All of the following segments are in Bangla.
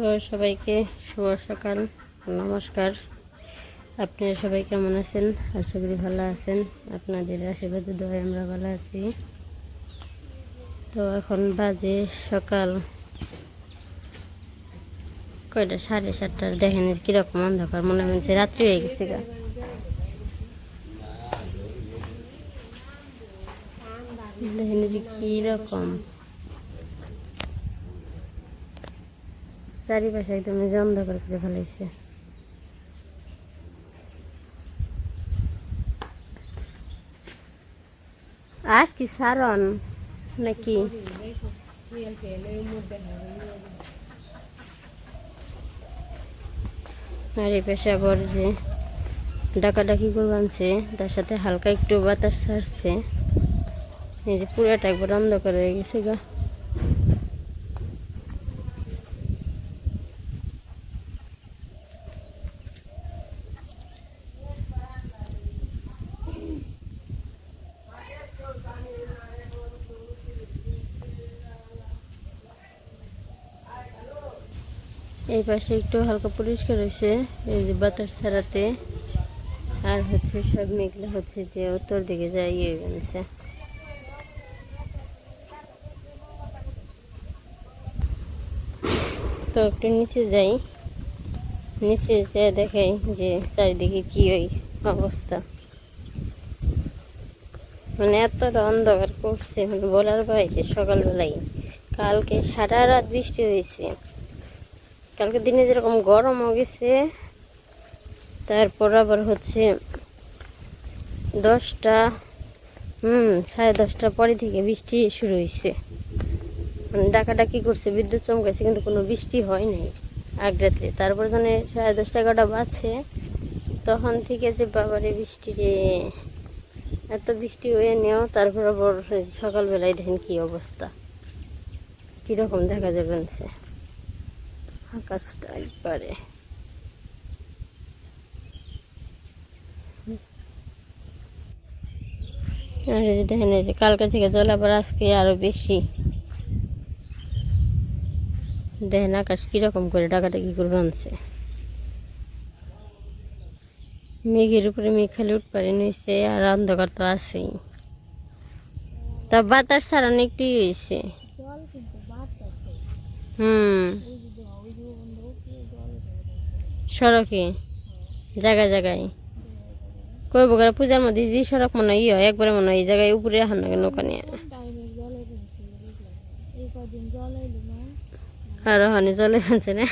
তো সবাইকে শুভ সকাল, নমস্কার। আপনারা সবাই কেমন আছেন? আশা করি ভালো আছেন। আপনাদের আশীর্বাদে, দোয়ায় আমরা ভালো আছি। তো এখন বাজে সকাল কয়টা? সাড়ে সাতটার। দেখেন কীরকম অন্ধকার, মনে হচ্ছে রাত্রি হয়ে গেছে গা। দেখেন যে কীরকম চারিপাশে একদম এই যে অন্ধকার করে ফেলাইছে। আজ কি সারন নাকি? আর এই পেশা আবার যে ডাকাডাকি করে আনছে, তার সাথে হালকা একটু বাতাস ছাড়ছে। এই যে পুরাটা একবার অন্ধকার হয়ে গেছে গা। এই পাশে একটু হালকা পরিষ্কার হয়েছে, এই যে বাতাস ছাড়াতে। আর হচ্ছে সব মেঘলা হচ্ছে যে উত্তর দিকে যাই ইয়ে গেছে। তো একটু নিচে যাই। নিচে যেয়ে দেখাই যে চারিদিকে কি ওই অবস্থা। মানে এতটা অন্ধকার করছে মানে বলার বাইরে সকালবেলায়। কালকে সারা রাত বৃষ্টি হয়েছে। কালকে দিনে যেরকম গরম গেছে, তারপর আবার হচ্ছে দশটা, হুম, সাড়ে দশটার পরে থেকে বৃষ্টি শুরু হয়েছে মানে ডাকাডাকি করছে, বিদ্যুৎ চমকাইছে, কিন্তু কোনো বৃষ্টি হয় নাই আগ রাত্রে তারপর যখন সাড়ে দশটা এগারোটা বাজছে, তখন থেকে যে বাবারে বৃষ্টি রে, এত বৃষ্টি হয়ে নেও, তারপর আবার সকালবেলায় দেখেন কি অবস্থা। কীরকম দেখা যাবে আকাশটা একবারে। আর এই যে দেখেন এই যে কালকে থেকে জল আবার আজকে আরও বেশি। দেখেন আকাশ কীরকম করে ডাকাডাকি করে বানছে। মেঘের উপরে মেঘ খালি উঠপারে নিয়েছে আর অন্ধকার তো আছেই। তা বাতাস ছাড়ানো একটু হয়েছে। হুম। সড়কে জায়গায় জায়গায়। কই বগার পূজার মধ্যে যে সড়ক মনে হয় ই হয় একবারে মনে হয় এই জায়গায় উপরে হান নাকি নিয়ে? আর হানি জলে আছে না?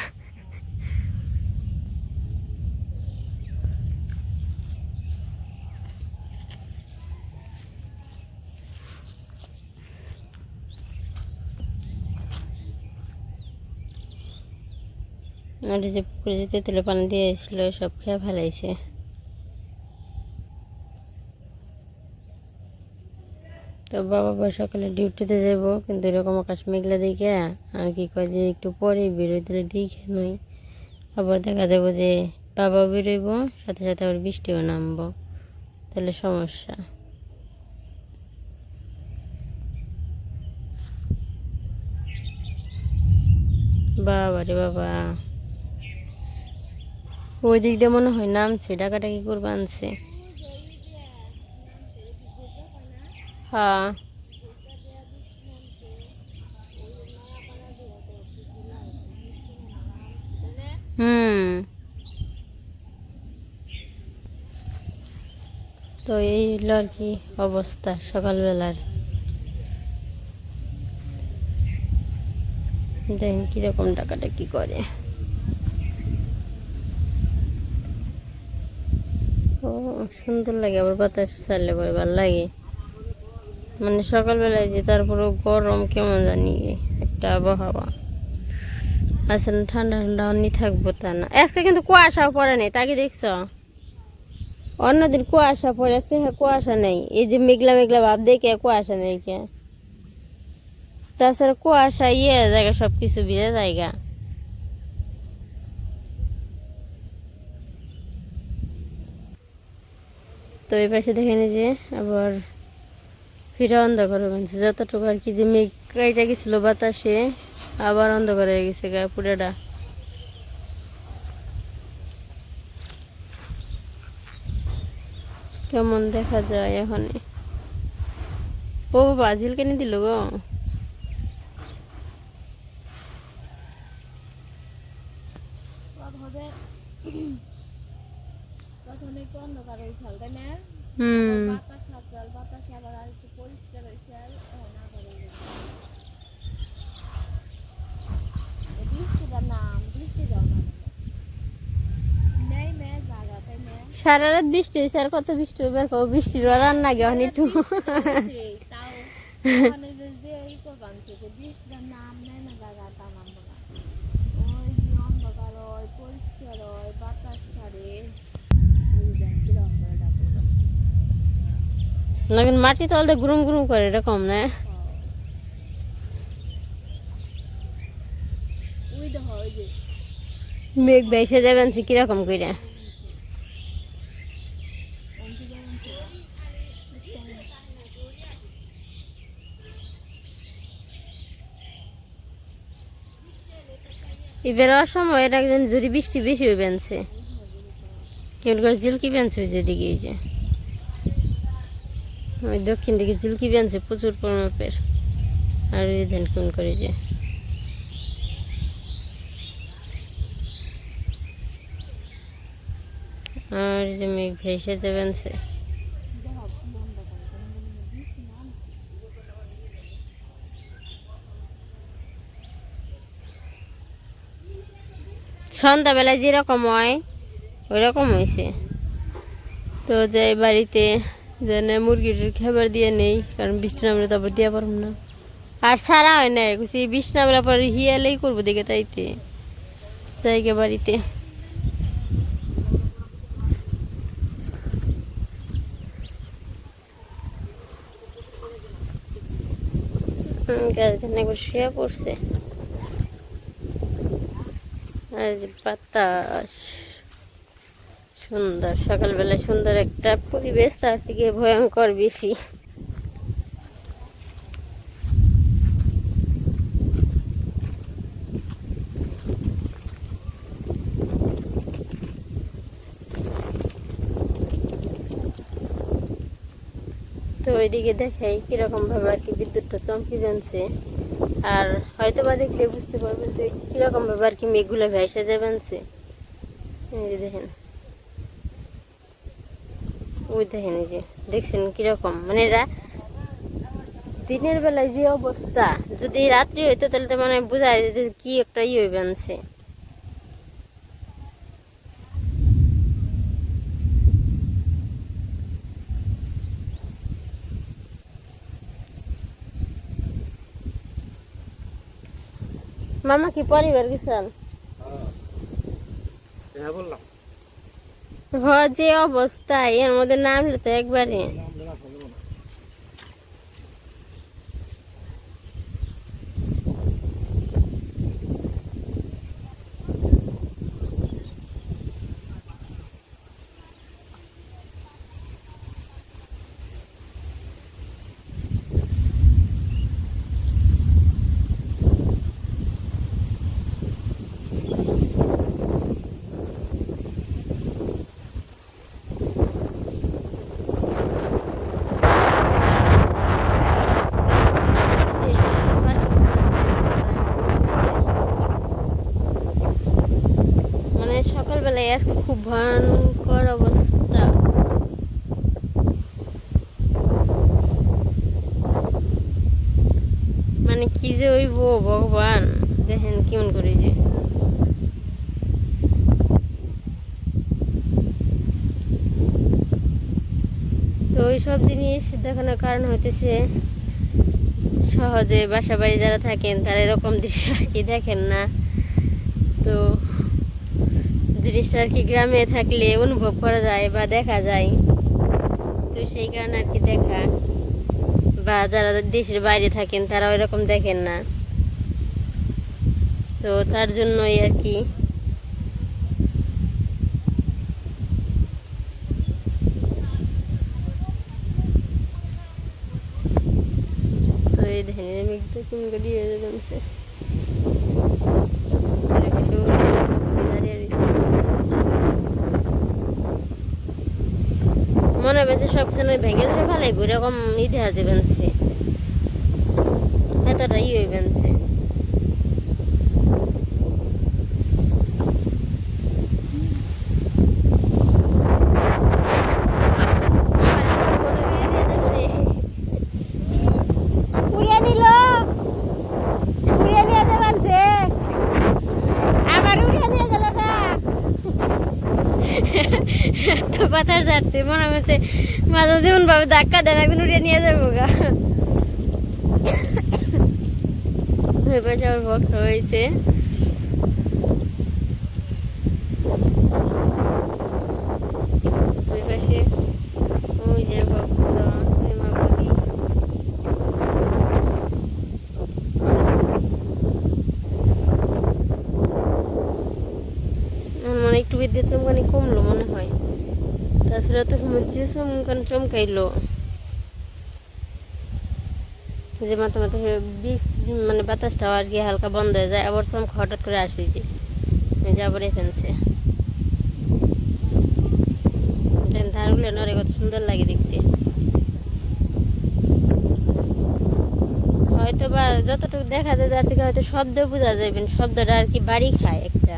আর যে পুকুরে যে তেঁতুলে পানি দিয়ে এসেছিল, সব খেয়ে ফেলাইছে। তো বাবা আবার সকালে ডিউটিতে যাব কিন্তু এরকম আকাশ মেঘলা দেখে আর কি কয় যে একটু পরে বেরোই তাহলে দেখে নই। আবার দেখা যাব যে বাবা বেরোইব, সাথে সাথে আবার বৃষ্টিও নামবো। তাহলে সমস্যা। বাবা রে বাবা। ওই দিক দিয়ে মনে হয় নামছে ডাকাটাকি করবে আনছে। হ্যাঁ। হুম। তো এই হলো আর কি অবস্থা সকালবেলার। দেখেন কীরকম টাকাটা কি করে ও সুন্দর লাগে, আবার বাতাস ছাড়লে পরে ভালো লাগে। মানে সকালবেলায় যে তারপরেও গরম কেমন জানি একটা আবহাওয়া। আসলে ঠান্ডা ঠান্ডা অন্য থাকব তা না। আজকে কিন্তু কুয়াশাও পড়ে নেই তাকে দেখছ? অন্যদিন কুয়াশা পড়ে, আজকে হ্যাঁ কুয়াশা নেই। এই যে মেঘলা মেঘলা ভাব দেখে কুয়াশা নেই কে। তাছাড়া কুয়াশা ইয়ে জায়গা সব কিছু ভিজে জায়গা। তো এই পাশে দেখে যে আবার ফিরে অন্ধকার হয়ে গেছে। যতটুকু আর কি যে মেঘ কাইটা গেছিল বাতাসে, আবার অন্ধকার হয়ে গেছে গা, পুরাটা। কেমন দেখা যায় এখন ও বাবা কেন দিল গো? হবে। একটু অন্ধকার তাই না? বাতাস বাতাসে আবার আর একটু পরিষ্কার সারা রাত বৃষ্টি হয়েছে আর কত বৃষ্টি হবে আর কত বৃষ্টির রান্না গে এখন একটু? তাও মানে যে এই করবান না জায়গা তা নাম বলা ওই যে অন্ধকার হয় পরিষ্কার হয় বাতাস ছাড়ে ওই ব্যাংকের অন্ধকার ডাকে এখন মাটি তলতে গুরুম গুরুম করে এরকম না? যে মেঘ বেসে যাবেন সে কীরকম করে এবার অসময় এটা একদিন জুড়ি বৃষ্টি বেশি হয়ে বেনছে কেমন করে জিলকি বেনছে ওই যেদিকে এই যে। ওই দক্ষিণ দিকে জিলকি বেনছে প্রচুর পরিমাপের আর ওই ধান কেমন করে যে। আর যে মেঘ ভেসে দেবেন সে সন্ধ্যাবেলায় যেরকম হয় ওই রকম হয়েছে তো যে বাড়িতে যেন মুরগির খাবার দিয়ে নেই, কারণ বৃষ্টি নামলে তারপর দিয়ে পারব না। আর সারা হয় না কুছি বৃষ্টি নামলে পর হিয়ালেই করব দেখে তাইতে, জায়গা বাড়িতে। গাছখানে একবার শুয়ে পড়ছে। আর বাতাস। সুন্দর। সকালবেলা সুন্দর একটা পরিবেশ, তার থেকে ভয়ঙ্কর বেশি। তো ওইদিকে দেখাই কীরকম ভাবে আর কি বিদ্যুৎটা চমকে জানছে। আর হয়তো বা দেখলে বুঝতে পারবেন যে কীরকম ভাবে আর কি মেঘগুলো ভেসে যাবেনছে এই দেখেন। দেখেন যে, দেখছেন কীরকম? মানে এরা দিনের বেলায় যে অবস্থা, যদি রাত্রি হইতো তাহলে তো মানে বোঝা যে কি একটা ইয়ে হয়ে বানছে মামা কি পরিবার গেছেন? হ্যাঁ বললাম। হ যে অবস্থা এর মধ্যে নামলে তো একবারে মানে সকালবেলায় আজকে খুব ভয়ঙ্কর অবস্থা মানে কি যে হইব ভগবান দেখেন কেমন করে যে তো ওই সব জিনিস দেখানোর কারণ হইতেছে সহজে বাসা বাড়ি যারা থাকেন, তারা এরকম দৃশ্য আর কি দেখেন না। তো জিনিসটা আর কি গ্রামে থাকলে অনুভব করা যায় বা দেখা যায়। তো সেই কারণে আর কি দেখা। বা যারা দেশের বাইরে থাকেন তারা ওইরকম দেখেন না। তো তার জন্যই আর কি তো এই দেখেন এই মেঘটা কোন গাড়ি হয়ে যাচ্ছে এরকম সময় দাঁড়িয়ে রয়েছে মনে হয়েছে সবখানে ভেঙে ধরে ফেলাইব এরকম ই দেখা যাবেনছে এতটা ইয়ে উড়িয়ে নিল উড়িয়ে নিয়ে যাবেন সে আমার উড়িয়ে নিয়ে গেল না তো বাতাস মনে হচ্ছে মাঝে যেমন ভাবে ধাক্কা দেন একদিন উড়িয়ে নিয়ে যাব গা। আমার ভক্ত হয়েছে। একটু বিদ্যুৎ চমকানি কমলো মনে হয়। তাছাড়া তো যে চমকান চমকাইলো যে মাথা মাথা বিষ মানে বাতাসটা আর কি হালকা বন্ধ হয়ে যায় আবার চমকা হঠাৎ করে আসে যে আবার ফেলছে ধানগুলো নড়ে কত সুন্দর লাগে দেখতে হয়তো বা যতটুকু দেখা যায় তার থেকে হয়তো শব্দ বোঝা যাবেন শব্দটা আর কি বাড়ি খায় একটা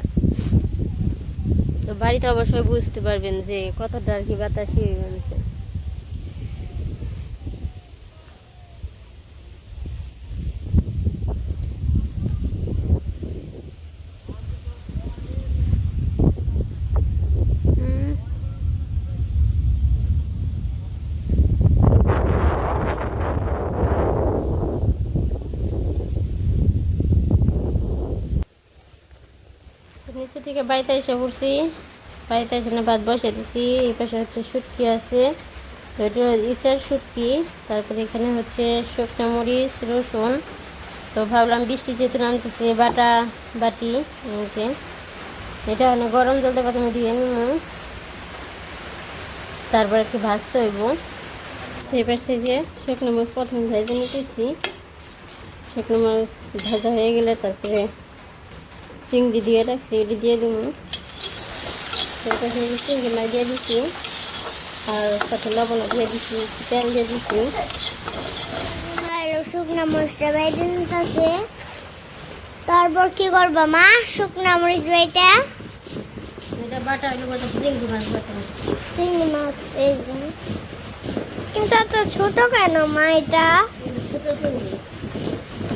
বাড়িতে অবশ্যই বুঝতে পারবেন যে কতটা আর কি বাতাসি হয়েছে নিচে থেকে বাড়িতে এসে পড়ছি। বাড়িতে এসে না ভাত বসে দিছি এই পাশে হচ্ছে শুটকি আছে। তো এটা ইচার শুটকি, তারপরে এখানে হচ্ছে শুকনো মরিচ, রসুন। তো ভাবলাম বৃষ্টি যেহেতু নামতেছে, বাটা, বাটি যে। এটা মানে গরম জলতে প্রথমে দিয়ে নিব তারপর একটু ভাজতে হইব। এই পাশে যে শুকনো মরিচ প্রথমে ভেজে নিতেছি। শুকনো মাছ ভাজা হয়ে গেলে তারপরে চিংড়ি দিয়ে রাখছি এটি দিয়ে দেবো হয়ে মাছ দিয়ে দিচ্ছি আর সাথে লবণ দিয়ে দিচ্ছি তেল দিয়ে দিচ্ছি আর শুকনো মরিচটা বেটে নিতেছে তারপর কি করব মা? শুকনো মরিচ যে। কিন্তু এত ছোট কেন মা এটা? ছোটো চিংড়ি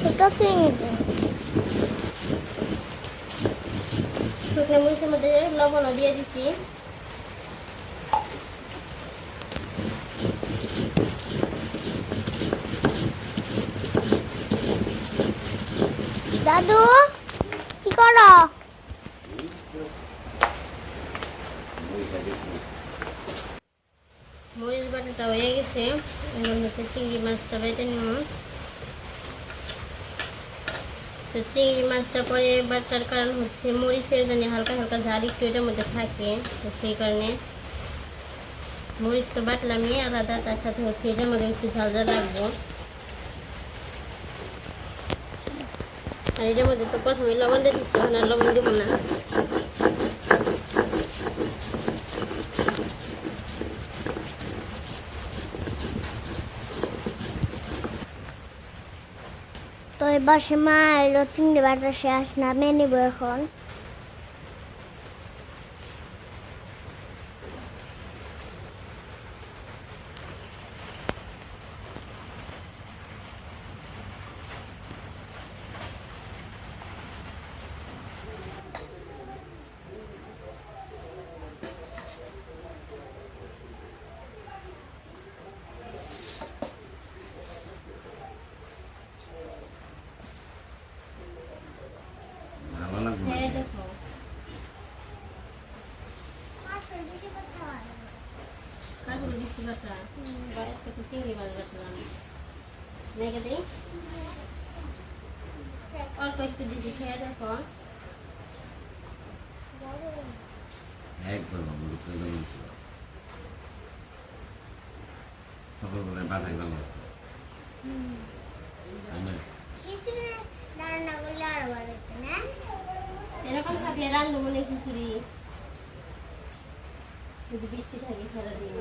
ছোট চিংড়ি শুকনো মরিচের মধ্যে লবণও দিয়ে দিচ্ছি দাদু, কি করো? মরিচ বাটাটা হয়ে গেছে। এখন হচ্ছে চিংড়ি মাছটা বেটে নেব তো চিংড়ি মাছটা পরে বাটার কারণ হচ্ছে মরিচের জন্য হালকা হালকা ঝাল একটু এটার মধ্যে থাকে, তো সেই কারণে মরিচ তো বাটলামই আলাদা, তার সাথে হচ্ছে এটার মধ্যে একটু ঝাল ঝাল রাখব আর এটার মধ্যে তো প্রথমে লবণ দিয়ে দিচ্ছি না লবণ দেবো না। তো এবার সে মা এলো চিংড়ি বাটা শেষ নামে নিব এখন ভালো লাগবে না। হ্যাঁ দেখো কাকুর দিচ্ছি বাটা বা একটা তো চিংড়ি মাছ বাটলাম রেখে দিই। অল্প একটু দিদি খেয়ে দেখো। একবার বাবু ঢুকে গেল। সকালবেলায় বাটাই ভালো রান্না করলে আরও ভালো না? এরকম থাকলে রান্না মনে খিচুড়ি। যদি বৃষ্টি থাকে সারাদিন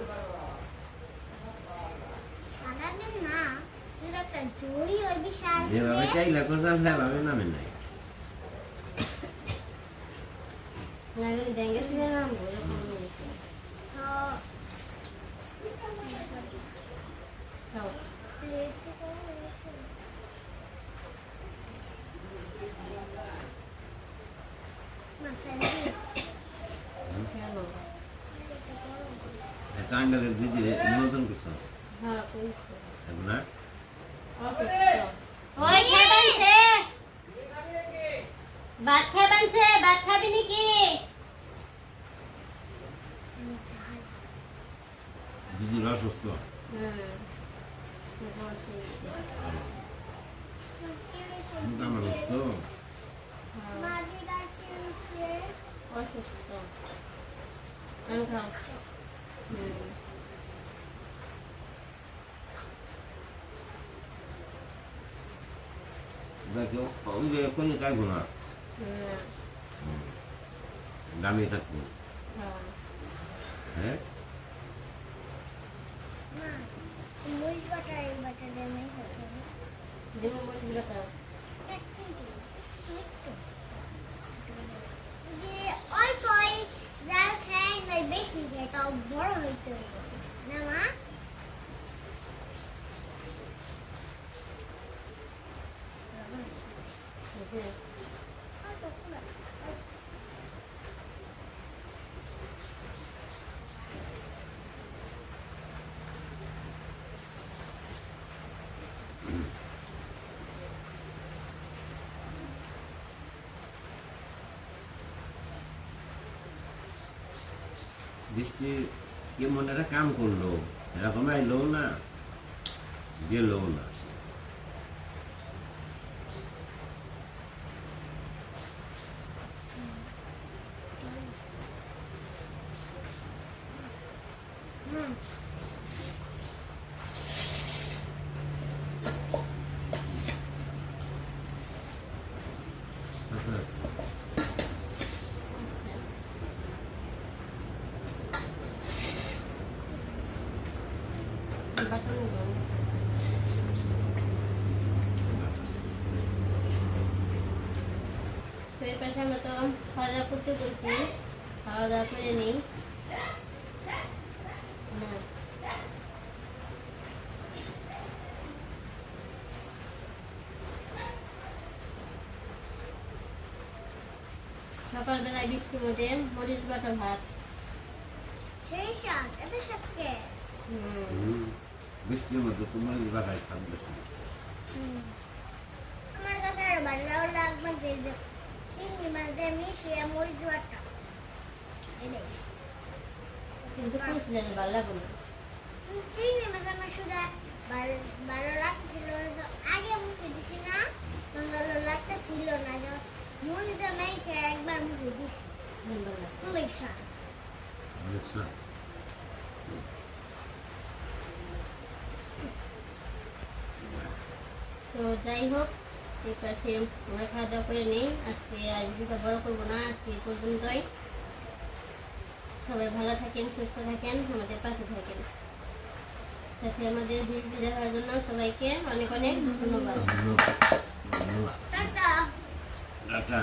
তুই একটা জড়ি ওই বিশাল যেভাবে চাইলে করতাম সেভাবে নামে নাই। না যদি ডেঙ্গে ছিল না যখন নিয়েছে হ্যাঁ। দিদি হ্যাঁ না ওই খেয়ে বানছে ভাত ভাত খাবি নাকি আমার অসুস্থ মাঝে ডাকে হয়েছে অসুস্থ আমি খাও হুম দেখো ওই যে কোনো চাইব না দামি থাকব হ্যাঁ অল্প যার খায় বেশি খায় তাও বড় হইতে হবে না মা বুঝে অল্প খুলে। বৃষ্টি কেমন একটা কাম করল এরকম আইলো না গেলো না হুম তারপরে আছে। বাটন তো এই পাশে আমরা তো খাওয়া দাওয়া করতে বলছি খাওয়া দাওয়া করে নিই না সকালবেলায় বৃষ্টির মধ্যে মরিচ বাটা ভাত। সেই সাত এত। বৃষ্টির মধ্যে তোমার বাসায় খান বেশি। আমার কাছে আর ভালো লাগবে যে যে চিংড়ি মাছ দিয়ে মিশিয়ে মরিচ বাটা। কিন্তু কইছিলেন ভালো লাগবে চিংড়ি মাছ আমার শুধু ভালো ভালো লাগছিল আগে মুখে দিছি না তখন ভালো লাগতেছিল না যে মুড়িটা মেখে একবার মুখে দিছি ভালো লাগবে তো যাই হোক এই পাশে আমরা খাওয়া দাওয়া করে নিই। আজকে আর ভিডিওটা বড় করব না আজকে পর্যন্তই। সবাই ভালো থাকেন সুস্থ থাকেন আমাদের পাশে থাকেন। সাথে আমাদের ভিডিও দেখার জন্য সবাইকে অনেক অনেক ধন্যবাদ। টাটা।